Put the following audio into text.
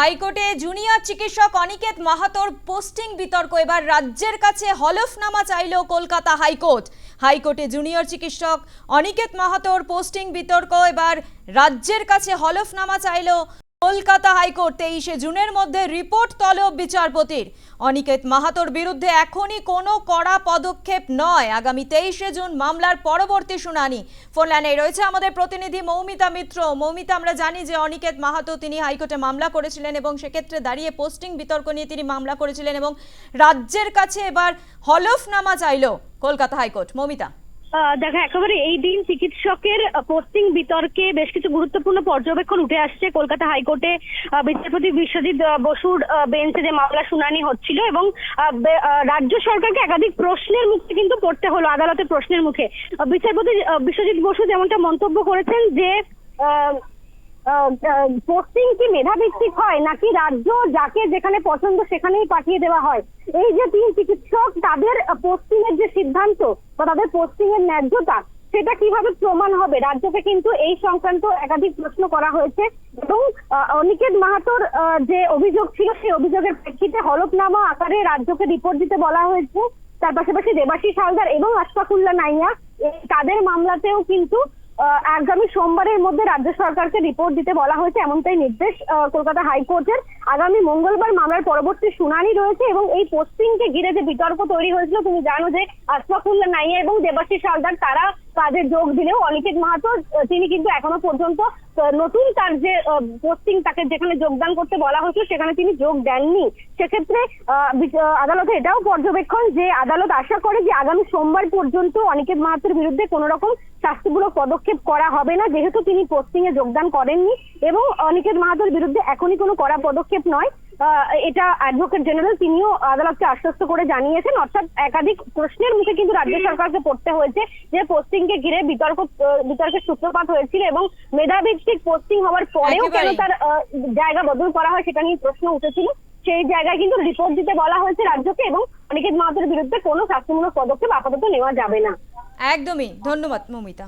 হাইকোর্টে জুনিয়র চিকিৎসক অনিকেত মাহাতোর পোস্টিং বিতর্ক। এবার রাজ্যের কাছে হলফনামা চাইল কলকাতা হাইকোর্ট। হাইকোর্টে জুনিয়র চিকিৎসক অনিকেত মাহাতোর পোস্টিং বিতর্ক। এবার রাজ্যের কাছে হলফনামা চাইল কলকাতা হাইকোর্ট তেইশে জুনের মধ্যে রিপোর্ট তলব বিচারপতির। অনিকেত মাহাতোর বিরুদ্ধে এখনই কোনো কড়া পদক্ষেপ নয়। আগামী তেইশে জুন মামলার পরবর্তী শুনানি। ফোন লাইনে রয়েছে আমাদের প্রতিনিধি মৌমিতা মিত্র। মৌমিতা, আমরা জানি যে অনিকেত মাহাতো তিনি হাইকোর্টে মামলা করেছিলেন এবং সেক্ষেত্রে দাঁড়িয়ে পোস্টিং বিতর্ক নিয়ে তিনি মামলা করেছিলেন এবং রাজ্যের কাছে এবার হলফনামা চাইল কলকাতা হাইকোর্ট। মৌমিতা। দেখো, একেবারে এই দিন চিকিৎসকের পোস্টিং বিতর্কে বেশ কিছু গুরুত্বপূর্ণ পর্যবেক্ষণ উঠে আসছে কলকাতা হাইকোর্টে। বিচারপতি বিশ্বজিৎ বসুর বেঞ্চে যে মামলা শুনানি হচ্ছিল এবং রাজ্য সরকারকে একাধিক প্রশ্নের মুখে কিন্তু পড়তে হলো আদালতের প্রশ্নের মুখে। বিচারপতি বিশ্বজিৎ বসু যেমনটা মন্তব্য করেছেন যে পোস্টিং কি মেধাভিত্তিক হয় নাকি রাজ্য যাকে যেখানে পছন্দ সেখানেই পাঠিয়ে দেওয়া হয়? এই যে তিন চিকিৎসক, তাদের পোস্টিং এর যে সিদ্ধান্ত বা তাদের পোস্টিং এর ন্যায্যতা, সেটা কীভাবে প্রমাণ হবে? রাজ্যকে কিন্তু এই সংক্রান্ত একাধিক প্রশ্ন করা হয়েছে এবং অনিকেত মাহাতোর যে অভিযোগ ছিল সেই অভিযোগের প্রেক্ষিতে হলফনামা আকারে রাজ্যকে রিপোর্ট দিতে বলা হয়েছে। তার পাশাপাশি দেবাশিস হালদার এবং আশফাকুল্লাহ নাইয়া তাদের মামলাতেও কিন্তু আগামী সোমবারের মধ্যে রাজ্য সরকারকে রিপোর্ট দিতে বলা হয়েছে, এমনটাই নির্দেশ কলকাতা হাইকোর্টের। আগামী মঙ্গলবার মামলার পরবর্তী শুনানি রয়েছে এবং এই পোস্টিংকে ঘিরে যে বিতর্ক তৈরি হয়েছিল, তুমি জানো যে আশফাকুল্লা নাইয়া এবং দেবাশিস হালদার, তারা কাজে যোগ দিলেও অনিকেত মাহাতো তিনি কিন্তু এখনও পর্যন্ত নতুন তার যে পোস্টিং তাকে যেখানে যোগদান করতে বলা হয়েছিল, সেখানে তিনি যোগ দেননি। সেক্ষেত্রে আদালতে এটাও পর্যবেক্ষণ যে আদালত আশা করে যে আগামী সোমবার পর্যন্ত অনিকেত মাহাতোর বিরুদ্ধে কোনো রকম শাস্তিমূলক পদক্ষেপ করা হবে না, যেহেতু তিনি পোস্টিং এ যোগদান করেননি এবং অনিকেত মাহাতোর বিরুদ্ধে এখনই কোনো কড়া পদক্ষেপ নয়। এটা অ্যাডভোকেট জেনারেল তিনিও আদালতকে আশ্বস্ত করে জানিয়েছেন। অর্থাৎ একাধিক প্রশ্নের মুখে কিন্তু রাজ্য সরকারকে পড়তে হয়েছে যে পোস্টিং কে ঘিরে বিতর্ক বিতর্কের সূত্রপাত হয়েছিল এবং মেধাভিত্তিক পোস্টিং হওয়ার পরেও কেন তার জায়গা বদল করা হয় সেটা নিয়ে প্রশ্ন উঠেছিল। সেই জায়গায় কিন্তু রিপোর্ট দিতে বলা হয়েছে রাজ্যকে এবং অনিকেত মাহাতোর বিরুদ্ধে কোনো শাস্তিমূলক পদক্ষেপ আপাতত নেওয়া যাবে না। একদমই। ধন্যবাদ মৌমিতা।